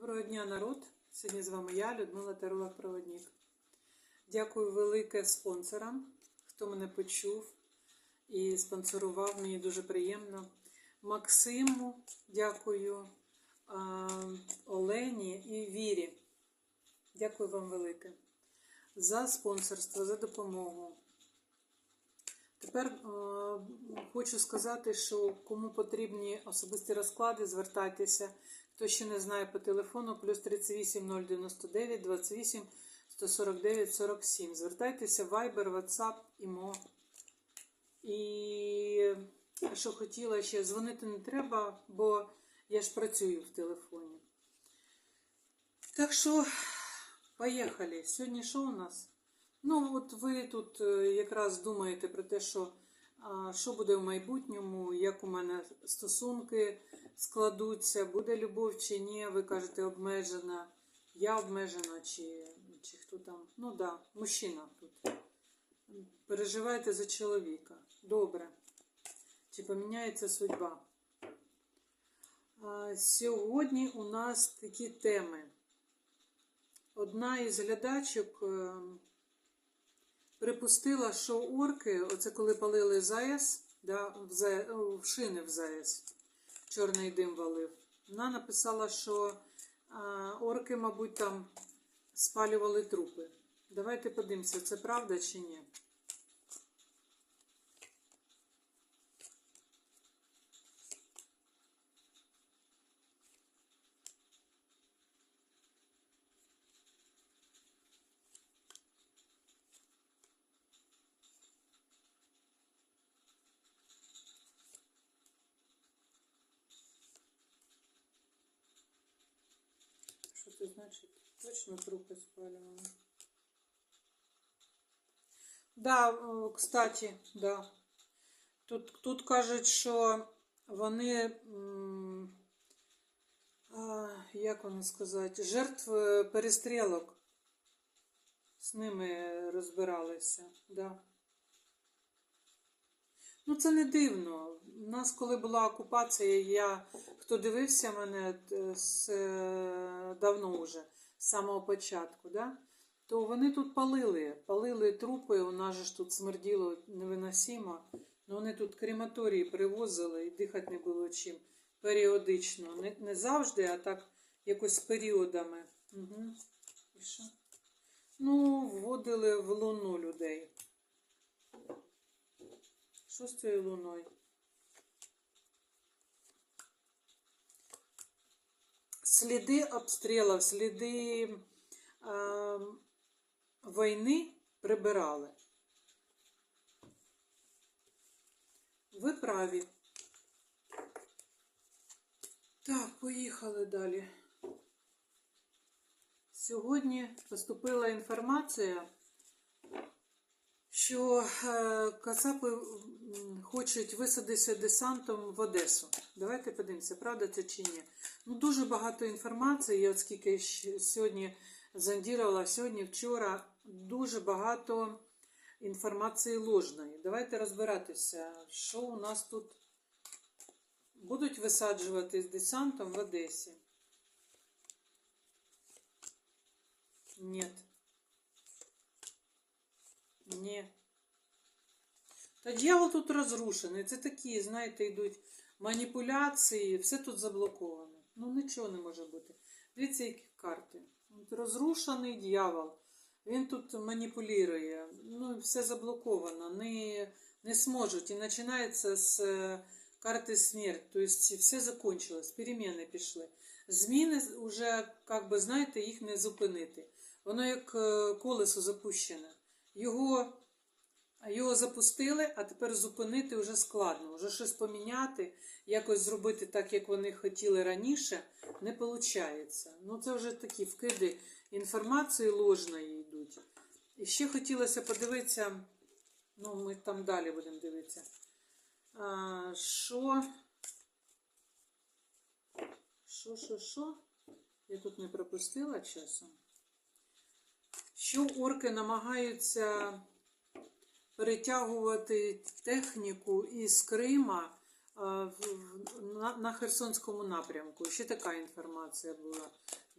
Доброго дня, народ! Сьогодні з вами я, Людмила Таролог Проводник. Дякую велике спонсорам, хто мене почув і спонсорував. Мені дуже приємно. Максиму, дякую, Олені і Вірі. Дякую вам велике за спонсорство, за допомогу. Тепер хочу сказати, що кому потрібні особисті розклади, звертайтеся. Хто ще не знає по телефону, плюс 38 099 28 149 47. Звертайтеся в Viber, WhatsApp, ІМО. І що хотіла ще, дзвонити не треба, бо я ж працюю в телефоні. Так що, поїхали. Сьогодні що у нас? Ну, от ви тут е, якраз думаєте про те, що, що буде в майбутньому, як у мене стосунки складуться, буде любов чи ні, ви кажете, обмежена, я обмежена, чи, чи хто там. Ну так, да, мужчина тут. Переживайте за чоловіка. Добре. Чи поміняється судьба? Сьогодні у нас такі теми. Одна із глядачок. Припустила, що орки, оце коли палили ЗАЕС, да, в, ЗАЕС, в шини в ЗАЕС, чорний дим валив. Вона написала, що а, орки, мабуть, там спалювали трупи. Давайте подивимося, це правда чи ні. Це значить? Точно трупи спалювали. Да, кстати, да. Тут, тут кажуть, що вони, як вони сказати, жертв е, перестрілок. З ними розбиралися, да. Ну, це не дивно. У нас, коли була окупація, я хто дивився мене е, з е, давно вже, з самого початку, да? то вони тут палили, палили трупи, у нас же ж тут смерділо невиносимо. Ну, вони тут крематорії привозили і дихати не було чим. Періодично. Не, не завжди, а так якось з періодами. Угу. І що? Ну, вводили в луну людей. Цією луною? Сліди обстрілів, сліди е, війни прибирали. Ви праві. Так, поїхали далі. Сьогодні поступила інформація, що е, Кацапи хочуть висадитися десантом в Одесу. Давайте подивимося, правда це чи ні. Ну, дуже багато інформації, я от скільки сьогодні зондірувала, сьогодні, вчора, дуже багато інформації ложної. Давайте розбиратися, що у нас тут будуть висаджувати з десантом в Одесі. Нет. Ні. Та дьявол тут розрушений. Це такі, знаєте, йдуть маніпуляції, все тут заблоковано. Ну нічого не може бути. Дивіться, які карти. Розрушений дьявол. Він тут маніпулює. Ну, все заблоковано. Не, не зможуть. І починається з е, карти смерть. Тобто все закончилось, переміни пішли. Зміни вже, як би, знаєте, їх не зупинити. Воно як е, колесо запущене. Його, його запустили, а тепер зупинити вже складно. Вже щось поміняти, якось зробити так, як вони хотіли раніше, не виходить. Ну, це вже такі вкиди інформації ложної йдуть. І ще хотілося подивитися, ну, ми там далі будемо дивитися. А, Що? Що, що, що? Я тут не пропустила часом. Що орки намагаються перетягувати техніку із Крима а, в- в- на, на Херсонському напрямку. Ще така інформація була.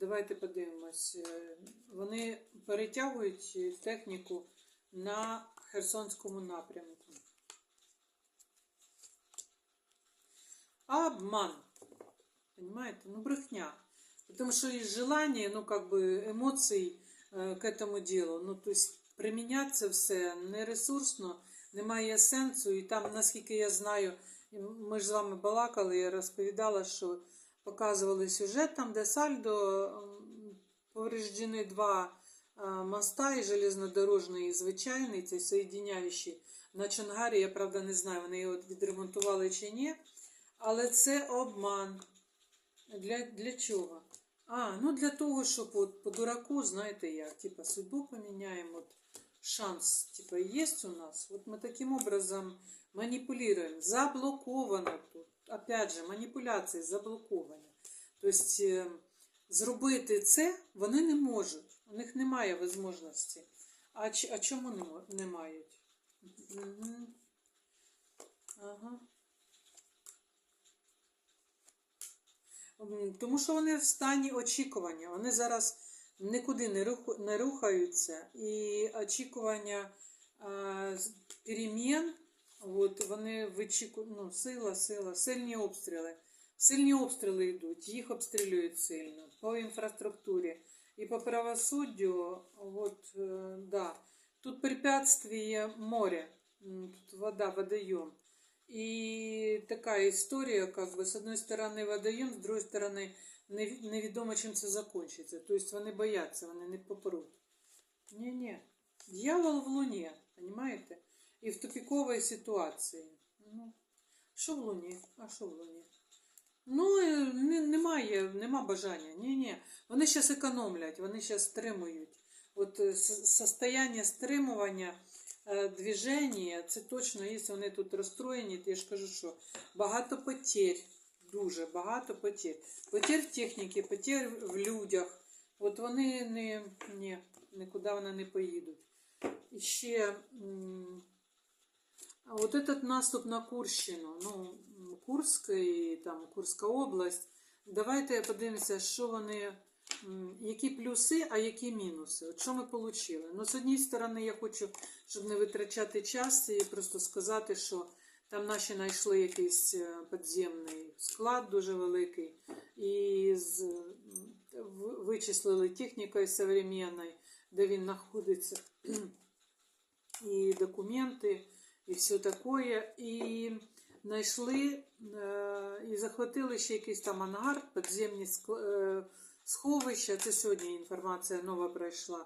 Давайте подивимось. Е, Вони перетягують е, техніку на Херсонському напрямку. Обман. Понимаете? Ну, брехня. Потому что есть желание, ну, как бы, эмоций э, к этому делу. Ну, то есть, применять це все не ресурсно, немає сенсу. І там, наскільки я знаю, ми ж з вами балакали, я розповідала, що показували сюжет, там, де Сальдо повреждені два моста, і железнодорожний, і звичайний, цей соєдиняючий. На Чонгарі, я правда не знаю, вони його відремонтували чи ні. Але це обман. Для, для чого? А, ну для того, щоб от по дураку, знаєте як, типа судьбу поміняємо, от шанс, типа, есть у нас. Вот мы таким образом манипулируем. Заблоковано тут. Опять же, маніпуляції заблоковані. Тобто, е, зробити це вони не можуть. У них немає можливості. А, а чому не, мають? Ага. Тому що вони в стані очікування. Вони зараз нікуди не, руху, не рухаються. І очікування а, з- перемін, от, вони вичікують, ну, сила, сила, сильні обстріли. Сильні обстріли йдуть, їх обстрілюють сильно по інфраструктурі. І по правосуддю, от, е, да. тут препятствие море, М, тут вода, водоем. И такая история, как бы, с одной стороны водоем, с другой стороны неві- невідомо, чим це закінчиться. Тобто вони бояться, вони не попруть. Ні-ні. Дьявол в луні, понимаете? І в тупиковій ситуації. Ну, що в луні? А що в луні? Ну, е, не, немає, нема бажання. Ні-ні. Вони зараз економлять, вони зараз стримують. От е, с- состояние стримування е, движення, це точно, якщо вони тут розстроєні, то я ж кажу, що багато потерь, дуже багато потерь. Потерь в техніці, потерь в людях. От вони не, ні, нікуди вони не поїдуть. І ще а от этот наступ на Курщину, ну, м, і там Курська область. Давайте подивимося, що вони, які плюси, а які мінуси. От що ми отримали? Ну, з однієї сторони, я хочу, щоб не витрачати час і просто сказати, що там наші знайшли якийсь е, підземний склад дуже великий, і з, вичислили технікою современною, де він знаходиться, і документи і все таке. І знайшли е, і захватили ще якийсь там ангар, підземні е, сховища. Це сьогодні інформація нова прийшла.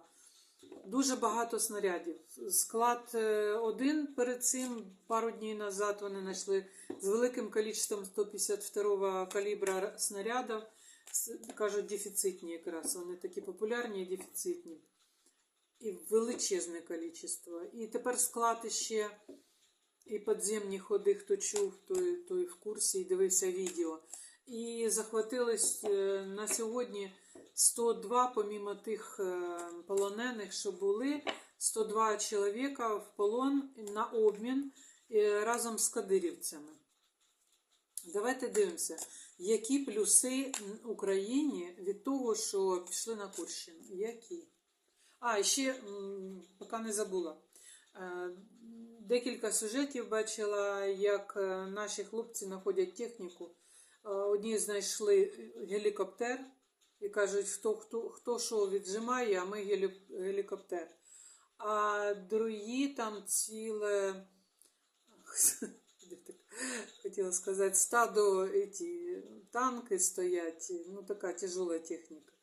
Дуже багато снарядів. Склад е, один перед цим, пару днів назад, вони знайшли з великим кількістю 152 калібра снарядів. Кажуть, дефіцитні якраз. Вони такі популярні і дефіцитні. І величезне кількість. І тепер склад ще і підземні ходи, хто чув, той, той в курсі і дивився відео. І захватились е, на сьогодні 102, помімо тих е, полонених, що були, 102 чоловіка в полон на обмін е, разом з кадирівцями. Давайте дивимося, які плюси Україні від того, що пішли на Курщину. Які? А, ще, поки не забула. Е, Декілька сюжетів бачила, як наші хлопці знаходять техніку. Одні знайшли гелікоптер і кажуть, хто, хто, хто що віджимає, а ми гелі- гелікоптер. А другі там ціле, хотіла сказати, стадо эти, танки стоять, ну така тяжела техніка.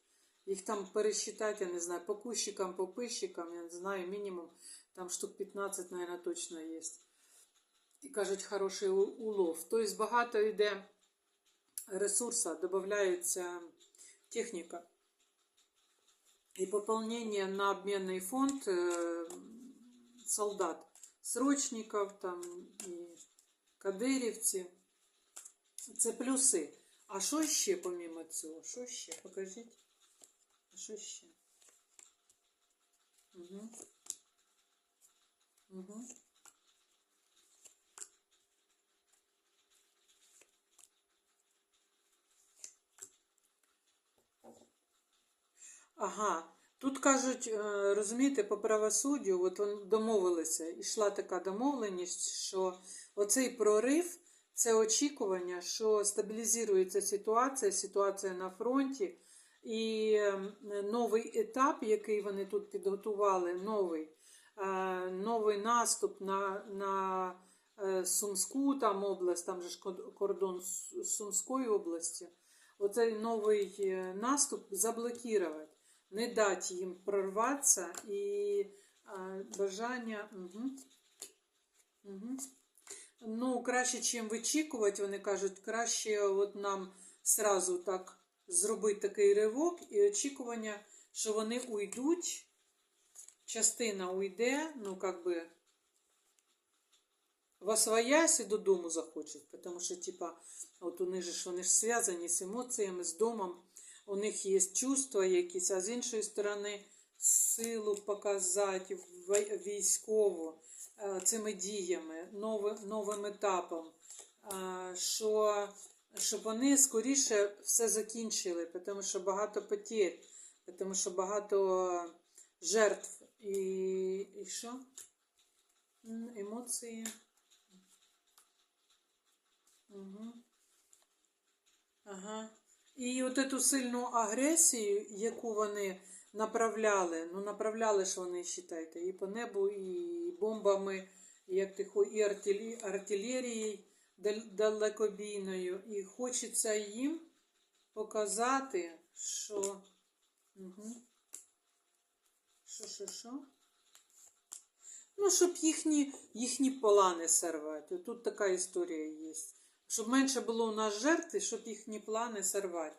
Їх там пересчитати, я не знаю, по кущикам, по пищикам, я не знаю, мінімум там штук 15, наверное, точно є. І кажуть, хороший улов. Тобто багато йде ресурсу, додається техніка. І поповнення на обмінний фонд е, солдат, срочників там і кадирівців. Це плюси. А що ще помімо цього? Що ще? Покажіть. А що ще? Угу. Угу. Ага. Тут кажуть, е, розумієте, по правосуддю, от домовилися, ішла така домовленість, що оцей прорив це очікування, що стабілізується ситуація, ситуація на фронті, і е, новий етап, який вони тут підготували, новий, е, новий наступ на, на е, Сумську там область, там же ж кордон Сумської області, оцей новий наступ заблокувати не дати їм прорватися і бажання. Угу. Угу. Ну, краще, чим вичікувати, вони кажуть, краще от нам сразу так зробити такий ривок і очікування, що вони уйдуть, частина уйде, ну, как би, в освоясь і додому захочуть, тому що, типа, от у них ж вони ж зв'язані з емоціями, з домом у них є чувства якісь, а з іншої сторони силу показати військову е, цими діями, новим, новим етапом, що, щоб вони скоріше все закінчили, тому що багато потерь, тому що багато жертв. І, і що? Емоції. Угу. Ага. І от эту сильну агресію, яку вони направляли, ну направляли ж вони, вважайте, і по небу, і бомбами, і як ти хо- і артилерією далекобійною. І хочеться їм показати, що. Угу. Що, що, що? Ну, щоб їхні, їхні плани сорвати. Тут така історія є. Щоб менше було у нас жертв, щоб їхні плани сорвати.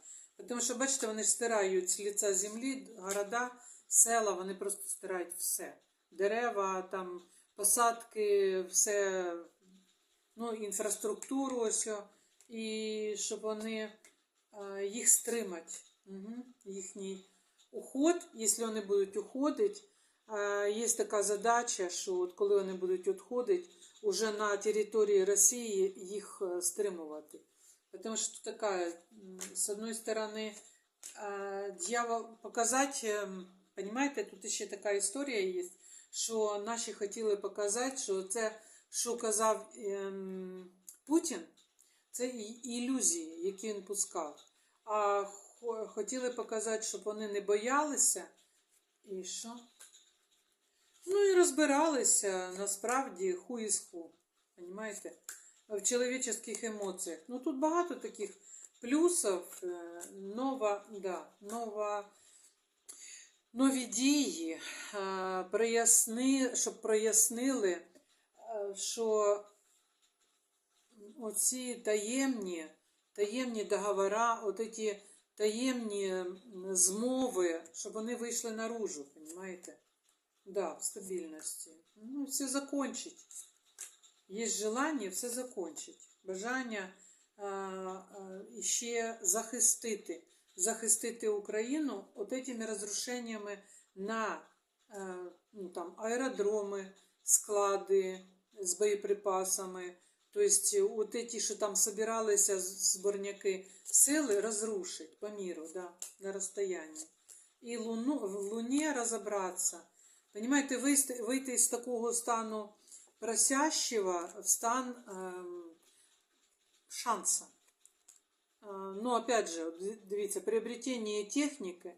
Тому що, бачите, вони ж стирають з лиця землі, города, села, вони просто стирають все. Дерева, там, посадки, все, ну, інфраструктуру ось. І щоб вони е, їх стримати. Угу. Їхній уход, якщо вони будуть уходити, е, є така задача, що от коли вони будуть відходити, уже на території Росії їх е, стримувати. Потому что такая, с одной стороны, э, дьявол показать, понимаете, тут ще така історія є, що наші хотіли показати, що це, що казав Путін, це ілюзії, які він пускав. А хо- хотіли показати, щоб вони не боялися. І що? Ну і розбиралися насправді ху із. Понимаєте? В чоловіческих емоціях. Ну тут багато таких плюсів. Е, Нова, да, нова, нові дії, е, проясни, щоб прояснили, е, що оці таємні, таємні договора, от ці таємні змови, щоб вони вийшли наружу, понимаете? Да, в стабільності. Ну, все закончить. Є желання все закончить. Бажання а, а, ще захистити, захистити Україну от этими розрушеннями на е, ну, там, аеродроми, склади з боєприпасами. Тобто, от ті, що там собиралися з- зборняки сили, розрушить по міру, да, на розстоянні. І луну, в Луні розібратися. Понимаете, вийти, вийти з такого стану просящего в стан эм, шанса. Э, ну, опять же, от ди- дивіться, приобретение техніки,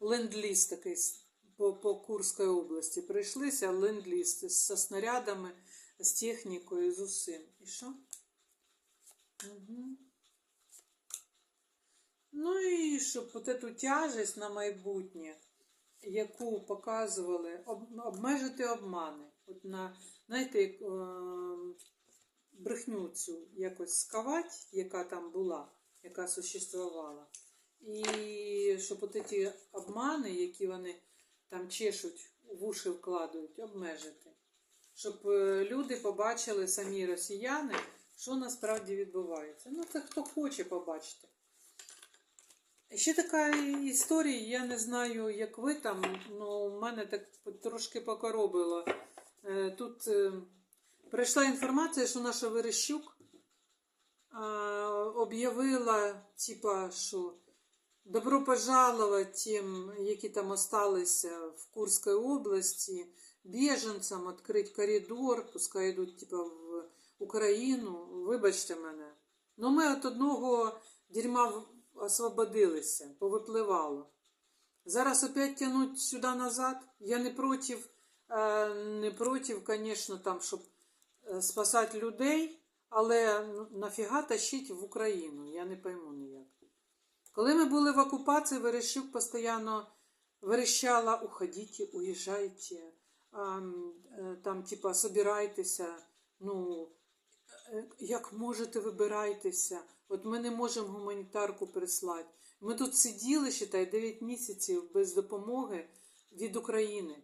ленд-ліз такий с- по, по Курській області. Прийшлися ленд-ліз зі снарядами, з технікою, з усім. І що? Угу. Ну і щоб от эту тяжесть на майбутнє, яку показували, об, обмежити обмани. От на, знаєте, е, брехню цю якось скавати, яка там була, яка существувала. І щоб от ці обмани, які вони там чешуть, в уші вкладають, обмежити. Щоб е, люди побачили самі росіяни, що насправді відбувається. Ну, це хто хоче побачити. Ще така історія, я не знаю, як ви там, але мене так трошки покоробило. Е, Тут е, прийшла інформація, що наша Верещук е, об'явила, типа, що Добро пожаловать тим, які там осталися в Курській області, біженцям відкрити коридор, пускай йдуть типа, в Україну. Вибачте мене. Ну ми від одного дерьма в- освободилися, повипливало. Зараз опять тянуть сюди назад. Я не проти, е, не проти, звісно, там, щоб е, спасати людей, але ну, нафіга тащить в Україну, я не пойму ніяк. Коли ми були в окупації, Верещук постійно верещала, уходіть, уїжджайте, е, там, типа, собирайтеся, ну, як можете, вибирайтеся. От ми не можемо гуманітарку прислати. Ми тут сиділи, считай, 9 місяців без допомоги від України.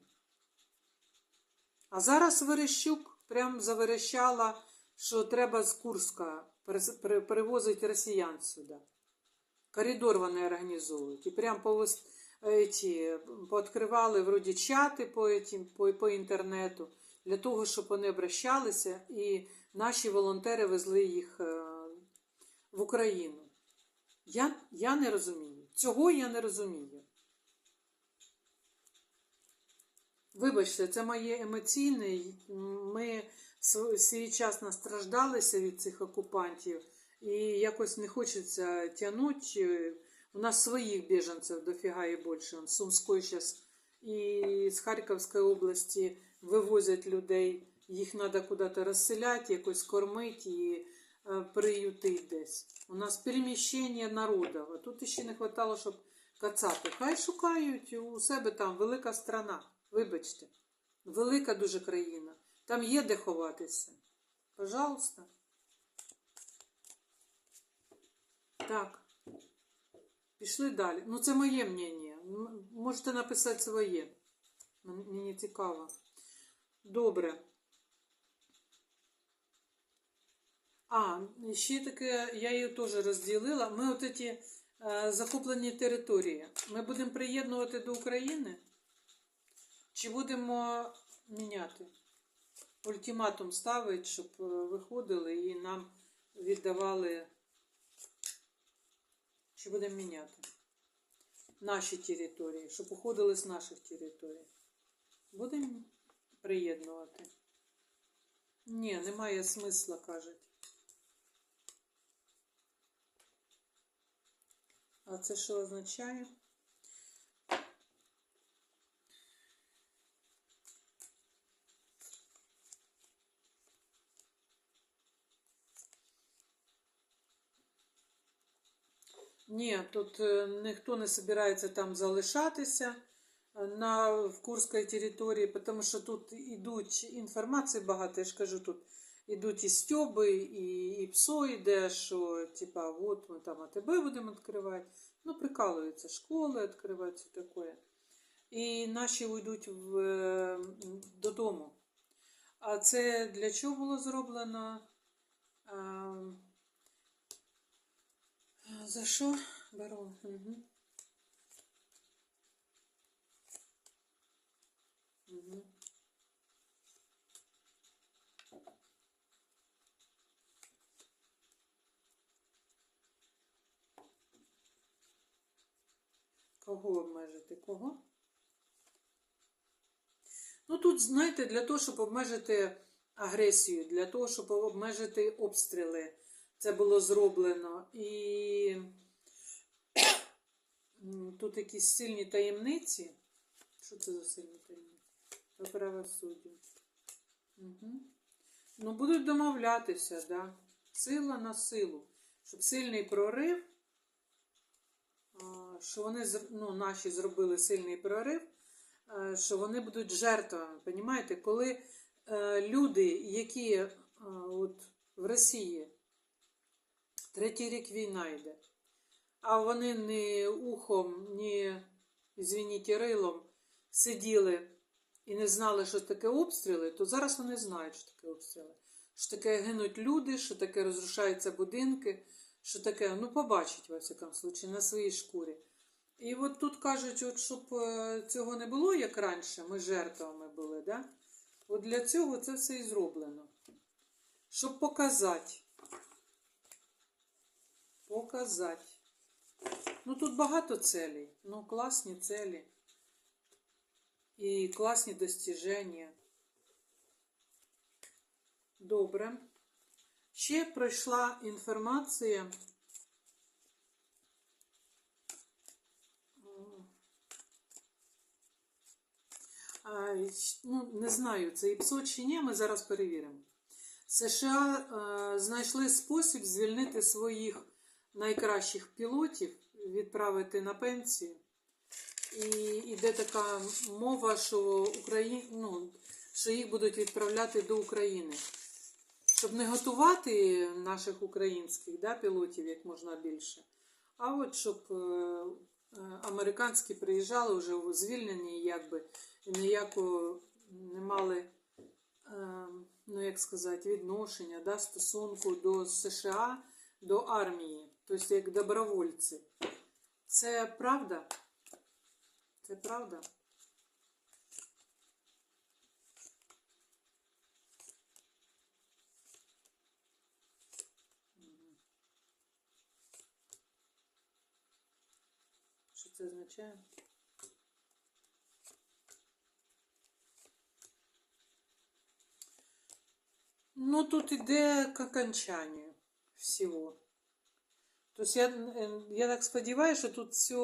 А зараз Верещук прям заверещала, що треба з Курська перевозити росіян сюди. Коридор вони організовують. І прям повис... ці, пооткривали вроді чати по, по, по інтернету для того, щоб вони обращалися, і наші волонтери везли їх е, в Україну. Я, я не розумію. Цього я не розумію. Вибачте, це моє емоційне. Ми свій час настраждалися від цих окупантів, і якось не хочеться тягнути. У нас своїх біженців дофіга і більше. З Сумської зараз і з Харківської області вивозять людей. Їх треба куди-то розселяти, якось кормити і е, приютити десь. У нас переміщення народів. А тут ще не вистачало, щоб кацапи. Хай шукають у себе там велика страна. Вибачте, велика дуже країна. Там є де ховатися. Пожалуйста. Так. Пішли далі. Ну, це моє мнення. Можете написати своє. Мені цікаво. Добре. А, ще таке, я її теж розділила. Ми от ці е, захоплені території. Ми будемо приєднувати до України? Чи будемо міняти? Ультиматум ставити, щоб е, виходили і нам віддавали. Чи будемо міняти? Наші території, щоб уходили з наших територій. Будемо приєднувати? Ні, немає смисла, кажуть. А це що означає? Ні, тут е, ніхто не збирається там залишатися е, на в Курській території, тому що тут ідуть інформації багато, я ж кажу, тут ідуть і стьоби, і, і псо йде, що типа, от ми там АТБ будемо відкривати. Ну, прикалуються, школи відкривають, все таке. І наші уйдуть в, е, додому. А це для чого було зроблено? А, за що беру? Угу. Кого обмежити? Кого? Ну тут, знаєте, для того, щоб обмежити агресію, для того, щоб обмежити обстріли, це було зроблено. І тут якісь сильні таємниці. Що це за сильні таємниці? Про правосуддя. Угу. Ну, будуть домовлятися, да. Сила на силу. Щоб сильний прорив, що вони ну, наші зробили сильний прорив, е, що вони будуть жертвами. Понімаєте? Коли е, люди, які е, от в Росії третій рік війна йде, а вони ні ухом, ні, звініть, рилом сиділи і не знали, що таке обстріли, то зараз вони знають, що таке обстріли. Що таке гинуть люди, що таке розрушаються будинки, що таке, ну, побачить, во всякому случаї, на своїй шкурі. І от тут кажуть, от щоб е, цього не було, як раніше, ми жертвами були, да? От для цього це все і зроблено. Щоб показати. Показати. Ну тут багато целей. Ну, класні целі. І класні достіження. Добре. Ще пройшла інформація. Ну, не знаю, це ІПСО чи ні, ми зараз перевіримо. США е, знайшли спосіб звільнити своїх найкращих пілотів, відправити на пенсію. І йде така мова, що, Украї... ну, що їх будуть відправляти до України. Щоб не готувати наших українських да, пілотів як можна більше, а от щоб е, е, американські приїжджали вже звільнені, якби, і ніякого не мали, е, ну як сказати, відношення, да, стосунку до США, до армії, тобто як добровольці. Це правда? Це правда? Це означає? Ну, тут іде к окончанию всего. То есть я, е, я так сподіваюся, що тут все,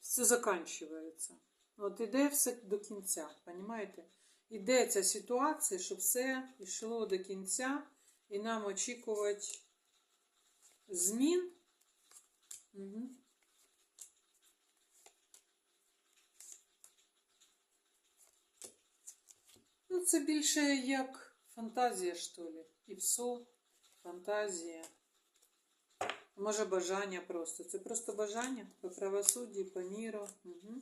все заканчивается. От іде все до кінця, понимаєте? Іде ця ситуація, щоб все йшло до кінця, і нам очікувати змін. Угу. Ну, це більше як фантазія, що ли. І псо, фантазія. Може, бажання просто. Це просто бажання по правосудді, по міру. Угу.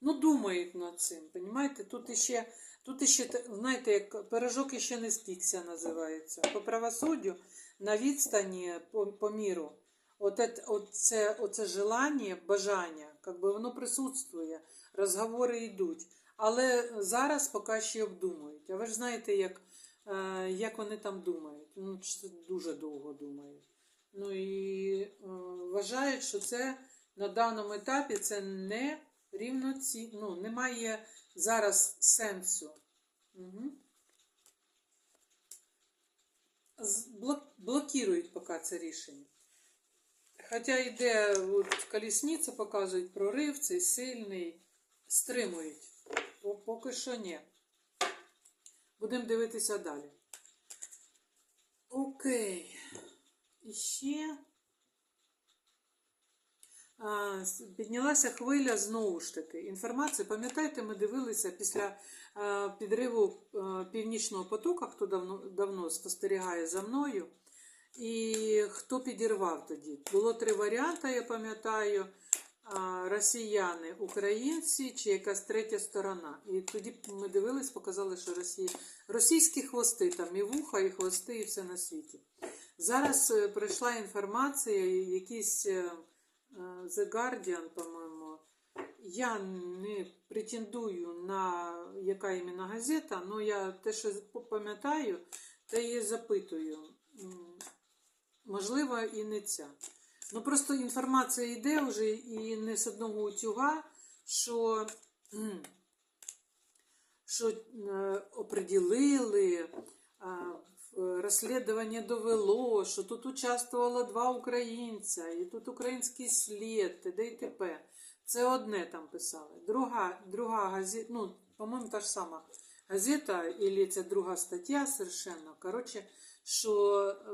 Ну, думають над цим, понимаєте? Тут іще, тут іще, знаєте, як пирожок іще не спікся називається. По правосуддю на відстані по, по міру. От, ет- от це, оце желання, бажання, как би воно присутствує, розговори йдуть. Але зараз поки ще обдумують. А ви ж знаєте, як, е, як вони там думають. Ну, дуже довго думають. Ну і е, вважають, що це на даному етапі це не рівноці... ну, немає зараз сенсу. Угу. Блок... Блокують поки це рішення. Хоча йде от, колісниця, показують прорив, цей сильний, стримують. По- Поки що ні. Будемо дивитися далі. Окей. І ще а, піднялася хвиля знову ж таки. Інформація, пам'ятаєте, ми дивилися після а, підриву а, північного потока, хто давно, давно спостерігає за мною. І хто підірвав тоді? Було три варіанти, я пам'ятаю. Росіяни, українці чи якась третя сторона. І тоді ми дивились, показали, що Росія... російські хвости, там і вуха, і хвости, і все на світі. Зараз е, прийшла інформація, якийсь е, е, The Guardian, по-моєму. Я не претендую на яка іменно газета, але я те, що пам'ятаю, те і запитую. Можливо, і не ця. Ну просто інформація йде вже і не з одного утюга, що, що е, оприділили, а, розслідування довело, що тут участвувало два українця, і тут український слід, т.д. і т.п. Це одне там писали. Друга, друга газета, ну, по-моєму, та ж сама газета, і це друга стаття совершенно. Коротше, що е,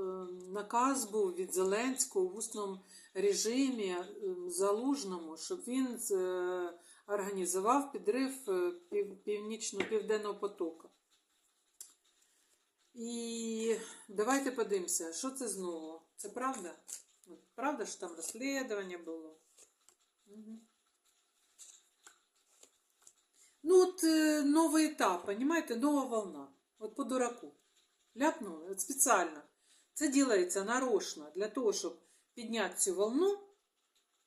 наказ був від Зеленського в усному режимі е, залужному, щоб він е, організував підрив е, пів, північно-південного потоку. І давайте подивимося, що це знову? Це правда? Правда, що там розслідування було? Угу. Ну, от е, новий етап, понимаете, нова волна. От по дураку. Ляпнули, от спеціально. Це ділається нарочно для того, щоб підняти цю волну.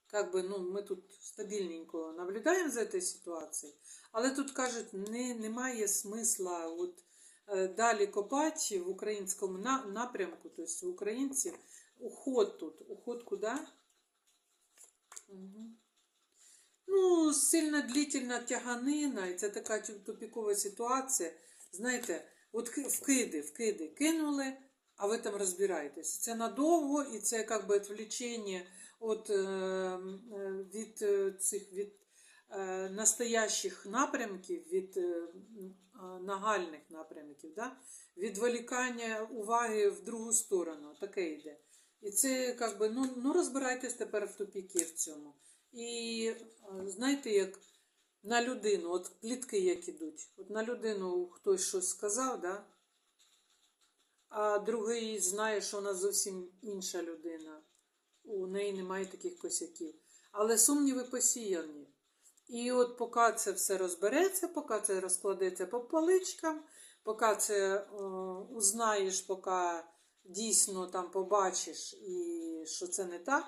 Как би, ну, ми тут стабільненько наблюдаємо за цією ситуацією, але тут кажуть, не, немає смисла от, е, далі копати в українському на, напрямку, тобто у українців уход тут. Уход куди? Мгм. Ну, сильно длительна тяганина, і це така тупікова ситуація. Знаєте, от вкиди, вкиди кинули, а ви там розбираєтесь. Це надовго, і це як би відвлечення от, е, е, від е, цих від настоящих напрямків, від нагальних напрямків, да? відволікання уваги в другу сторону. Таке йде. І це як би, ну, ну розбирайтесь тепер в тупіки в цьому. І знаєте, як на людину, от плітки як ідуть, от на людину хтось щось сказав, да? а другий знає, що вона зовсім інша людина. У неї немає таких косяків. Але сумніви посіяні. І от поки це все розбереться, поки це розкладеться по поличкам, поки це е, узнаєш, поки дійсно там побачиш, і що це не так,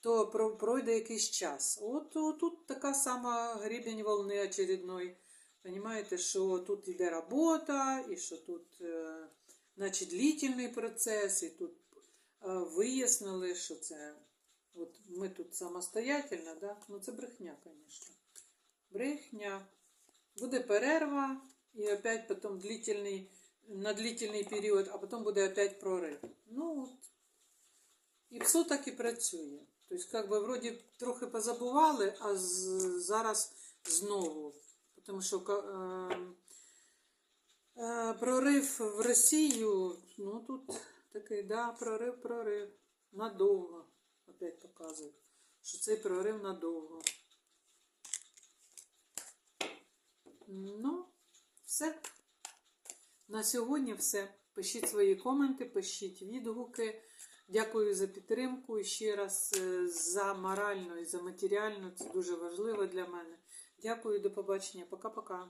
то пройде якийсь час. От, от тут така сама грібень волни очередной. Понимаєте, що тут йде робота, і що тут е, значить, длительний процес, і тут е, вияснили, що це от ми тут самостоятельно, да? ну це брехня, звісно. Брехня. Буде перерва, і опять потім длительний, на длительний період, а потім буде опять прорив. Ну, от. І все так і працює. Тобто, як би, вроді трохи позабували, а зараз знову. Тому що е, е, прорив в Росію, ну тут такий, да, прорив, прорив. Надовго. Опять показують, що цей прорив надовго. Ну, все. На сьогодні все. Пишіть свої коменти, пишіть відгуки. Дякую за підтримку і ще раз е, за моральну і за матеріальну. Це дуже важливо для мене. Дякую, до побачення. Пока-пока.